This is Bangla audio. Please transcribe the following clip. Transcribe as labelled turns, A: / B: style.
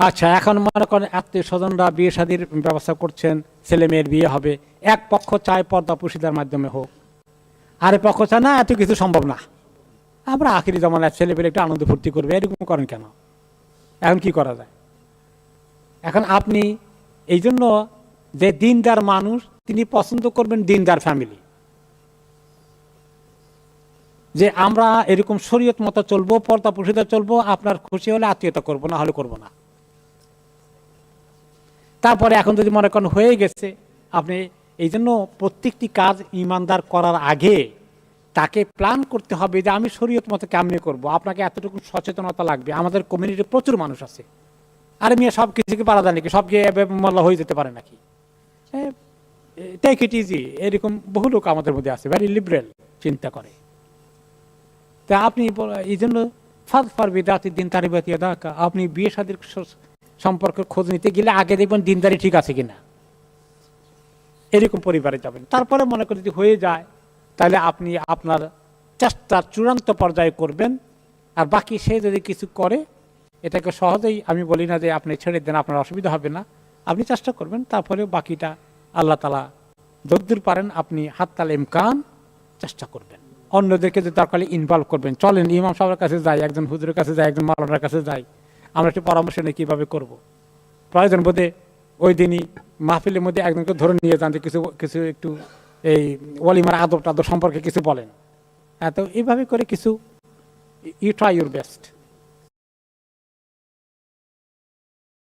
A: আচ্ছা এখন মনে করেন আত্মীয় স্বজনরা বিয়ে শাদির ব্যবস্থা করছেন, ছেলে মেয়ের বিয়ে হবে। এক পক্ষ চায় পর্দা পুশিদার মাধ্যমে হোক। আরেক পক্ষ চায়, না, এত কিছু সম্ভব না। আমরা আখিরি জমানায় ছেলে পেলে একটু আনন্দ ফুর্তি করবে, এরকম করেন কেন? এখন কি করা যায়? এখন আপনি, এই জন্য যে দিনদার মানুষ, তিনি পছন্দ করবেন দিনদার ফ্যামিলি। যে আমরা এরকম শরীয়ত মতো চলবো, পর্দা পুষিতে চলবো, আপনার খুশি হলে আত্মীয়তা করব, না হলে করব না। তারপরে এখন যদি মনে করেন হয়ে গেছে, আপনি এই জন্য প্রত্যেকটি কাজ ইমানদার করার আগে তাকে প্ল্যান করতে হবে যে আমি শরীয়ত মতো কেমনি করব। আপনাকে এতটুকু সচেতনতা লাগবে। আমাদের কমিউনিটি প্রচুর মানুষ আছে। আরে মেয়ে, সব কিছুকে পারা যায় নাকি? সবকে মোল্লা হয়ে যেতে পারে নাকি? টেক ইট ইজি এরকম বহু লোক আমাদের মধ্যে আছে ভেরি লিবারেল চিন্তা করে। তা আপনি এই জন্য ফাদ পারবি দাঁতি দিন তারিবাতি দাকা আপনি বিয়ে শাদীর স- সম্পর্কে খোঁজ নিতে গেলে আগে দেখবেন দিনদারি ঠিক আছে কিনা। এরকম পরিবারে যাবেন। তারপরে মনে করি যদি হয়ে যায়, তাহলে আপনি আপনার চেষ্টার চূড়ান্ত পর্যায়ে করবেন। আর বাকি সে যদি কিছু করে, এটাকে সহজেই আমি বলি না যে আপনি ছেড়ে দেন, আপনার অসুবিধা হবে না। আপনি চেষ্টা করবেন তারপরে বাকিটা আল্লাহ তালা যদ্দূর পারেন, আপনি হাততাল ইমকান চেষ্টা করবেন। অন্যদেরকে যে দরকার ইনভলভ করবেন, চলেন, ইমাম সাহেবের কাছে যাই, একজন হুজুরের কাছে যাই, একজন মালানার কাছে যাই। আমরা একটু পরামর্শ নিয়ে কীভাবে করব। প্রয়োজন বোধে ওই দিনই মাহফিলের মধ্যে একজনকে ধরে নিয়ে যান কিছু কিছু একটু এই ওয়ালিমার আদব টাদব সম্পর্কে কিছু বলেন। হ্যাঁ তো এইভাবে করে কিছু ইউ ট্রাই ইউর বেস্ট